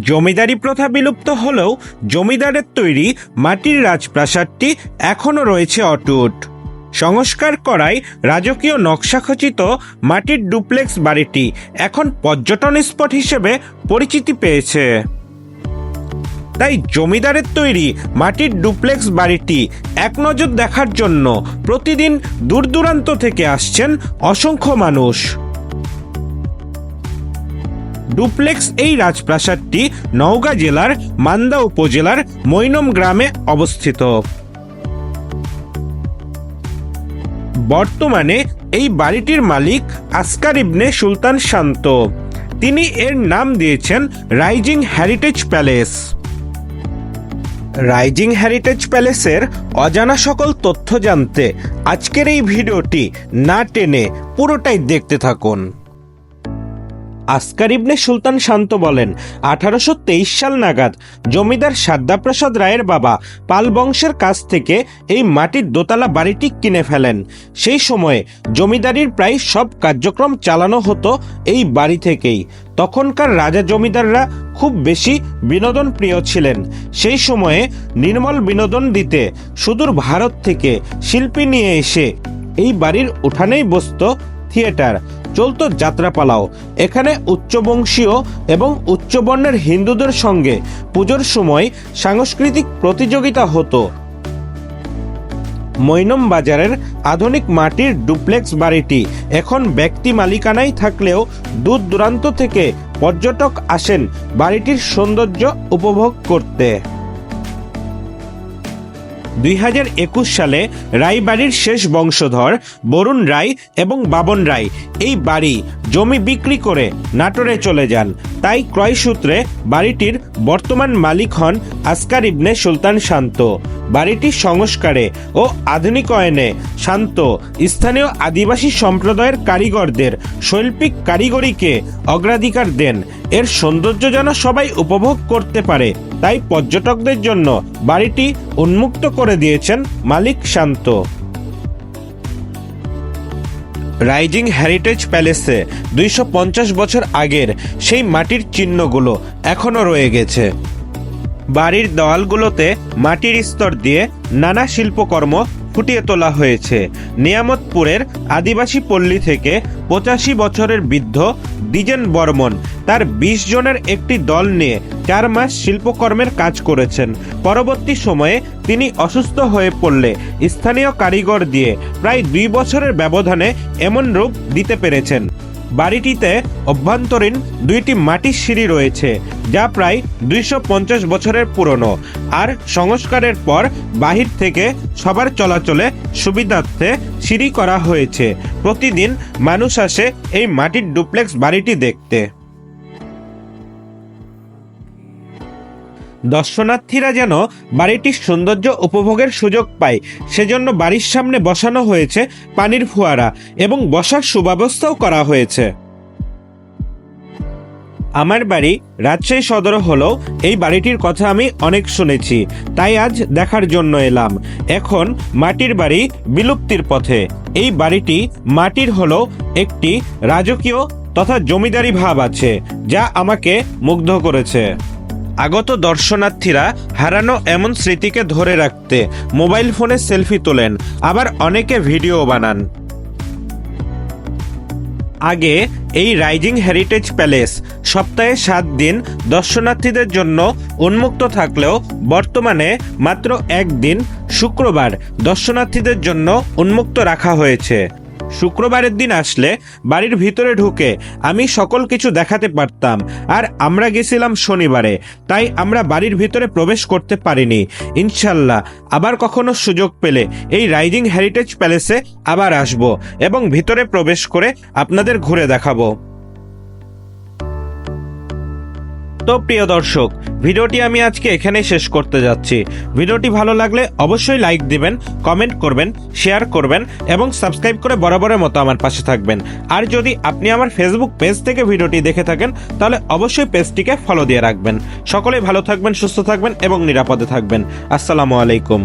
জমিদারি প্রথা বিলুপ্ত হলেও জমিদারের তৈরি মাটির রাজপ্রাসাদটি এখনও রয়েছে অটুট। সংস্কার করায় রাজকীয় নকশাখচিত মাটির ডুপ্লেক্স বাড়িটি এখন পর্যটন স্পট হিসেবে পরিচিতি পেয়েছে। তাই জমিদারের তৈরি মাটির ডুপ্লেক্স বাড়িটি এক নজর দেখার জন্য প্রতিদিন দূর দূরান্ত থেকে আসছেন অসংখ্য মানুষ। ডুপ্লেক্স এই রাজপ্রাসাদটি নওগাঁ জেলার মান্দা উপজেলার মৈনম গ্রামে অবস্থিত। বর্তমানে এই বাড়িটির মালিক আসকার ইবনে সুলতান শান্ত। তিনি এর নাম দিয়েছেন rising heritage palace. Rising heritage প্যালেসের অজানা সকল তথ্য জানতে আজকের এই ভিডিওটি না টেনে পুরোটাই দেখতে থাকুন। আসকার ইবনে সুলতান শান্ত বলেন, আঠারোশো তেইশ সাল নাগাদ জমিদার সাদ্দাপ্রসাদ রায়ের বাবা পাল বংশের কাছ থেকে এই মাটির দোতলা বাড়িটি কিনে ফেলেন। সেই সময়ে জমিদারির প্রায় সব কার্যক্রম চালানো হতো এই বাড়ি থেকেই। তখনকার রাজা জমিদাররা খুব বেশি বিনোদন প্রিয় ছিলেন। সেই সময়ে নির্মল বিনোদন দিতে সুদূর ভারত থেকে শিল্পী নিয়ে এসে এই বাড়ির উঠানেই বসত থিয়েটার। চলতো যাত্রাপালাও। এখানে উচ্চবংশীয় এবং উচ্চবর্ণের হিন্দুদের সঙ্গে পুজোর সময় সাংস্কৃতিক প্রতিযোগিতা হতো। মৈনম বাজারের আধুনিক মাটির ডুপ্লেক্স বাড়িটি এখন ব্যক্তি মালিকানায় থাকলেও দূর দূরান্ত থেকে পর্যটক আসেন বাড়িটির সৌন্দর্য উপভোগ করতে। দুই হাজার একুশ সালে রায়বাড়ির শেষ বংশধর বরুণ রায় এবং বাবন রায় এই বাড়ি জমি বিক্রি করে নাটোরে চলে যান। তাই ক্রয়সূত্রে বাড়িটির বর্তমান মালিক হন আসকার ইবনে সুলতান শান্ত। বাড়িটির সংস্কারে ও আধুনিকায়নে শান্ত, স্থানীয় আদিবাসী সম্প্রদায়ের কারিগরদের শৈল্পিক কারিগরিকে অগ্রাধিকার দেন। এর সৌন্দর্য যেন সবাই উপভোগ করতে পারে, তাই পর্যটকদের জন্য বাড়িটি উন্মুক্ত করে দিয়েছেন মালিক শান্ত। রাইজিং হেরিটেজ প্যালেসে দুইশো পঞ্চাশ বছর আগের সেই মাটির চিহ্নগুলো এখনও রয়ে গেছে। বাড়ির দেওয়ালগুলোতে মাটির স্তর দিয়ে নানা শিল্পকর্ম ফুটিয়ে তোলা হয়েছে। নিয়ামতপুরের আদিবাসী পল্লী থেকে পঁচাশি বছরের বৃদ্ধ দ্বিজেন বর্মন তার বিশ জনের একটি দল নিয়ে চার মাস শিল্পকর্মের কাজ করেছেন। পরবর্তী সময়ে তিনি অসুস্থ হয়ে পড়লে স্থানীয় কারিগর দিয়ে প্রায় দুই বছরের ব্যবধানে এমন রূপ দিতে পেরেছেন। বাড়িটিতে অভ্যন্তরীণ দুইটি মাটির সিঁড়ি রয়েছে, যা প্রায় দুইশো পঞ্চাশ বছরের পুরনো। আর সংস্কারের পর বাহির থেকে সবার চলাচলে সুবিধার্থে সিঁড়ি করা হয়েছে। প্রতিদিন মানুষ আসে এই মাটির ডুপ্লেক্স বাড়িটি দেখতে। দর্শনার্থীরা যেন বাড়িটির সৌন্দর্য উপভোগের সুযোগ পায়। সেজন্য বাড়ির সামনে বসানো হয়েছে পানির ফোয়ারা এবং বসার সুব্যবস্থাও করা হয়েছে। আমার বাড়ি রাজশাহী সদর হলেও এই বাড়িটির কথা আমি অনেক শুনেছি, তাই আজ দেখার জন্য এলাম। এখন মাটির বাড়ি বিলুপ্তির পথে। এই বাড়িটি মাটির হলেও একটি রাজকীয় তথা জমিদারি ভাব আছে, যা আমাকে মুগ্ধ করেছে। আগত দর্শনার্থীরা হারানো এমন স্মৃতিকে ধরে রাখতে মোবাইল ফোনে সেলফি তোলেন, আবার অনেকে ভিডিও বানান। আগে এই রাইজিং হেরিটেজ প্যালেস সপ্তাহে সাত দিন দর্শনার্থীদের জন্য উন্মুক্ত থাকলেও বর্তমানে মাত্র একদিন, শুক্রবার, দর্শনার্থীদের জন্য উন্মুক্ত রাখা হয়েছে। শুক্রবারের দিন আসলে বাড়ির ভিতরে ঢুকে আমি সকল কিছু দেখাতে পারতাম। আর আমরা গেছিলাম শনিবারে, তাই আমরা বাড়ির ভিতরে প্রবেশ করতে পারিনি। ইনশাল্লাহ, আবার কখনো সুযোগ পেলে এই রাইজিং হেরিটেজ প্যালেসে আবার আসব এবং ভিতরে প্রবেশ করে আপনাদের ঘুরে দেখাবো। তো প্রিয় দর্শক। ভিডিওটি আমি আজকে এখানে শেষ করতে যাচ্ছি। ভিডিওটি ভালো লাগলে অবশ্যই লাইক দিবেন, কমেন্ট করবেন, শেয়ার করবেন এবং সাবস্ক্রাইব করে বরাবরের মতো আমার পাশে থাকবেন। আর যদি আপনি আমার ফেসবুক পেজ থেকে ভিডিওটি দেখে থাকেন, তাহলে অবশ্যই পেজটিকে ফলো দিয়ে রাখবেন। সকলেই ভালো থাকবেন, সুস্থ থাকবেন এবং নিরাপদে থাকবেন। আসসালামু আলাইকুম।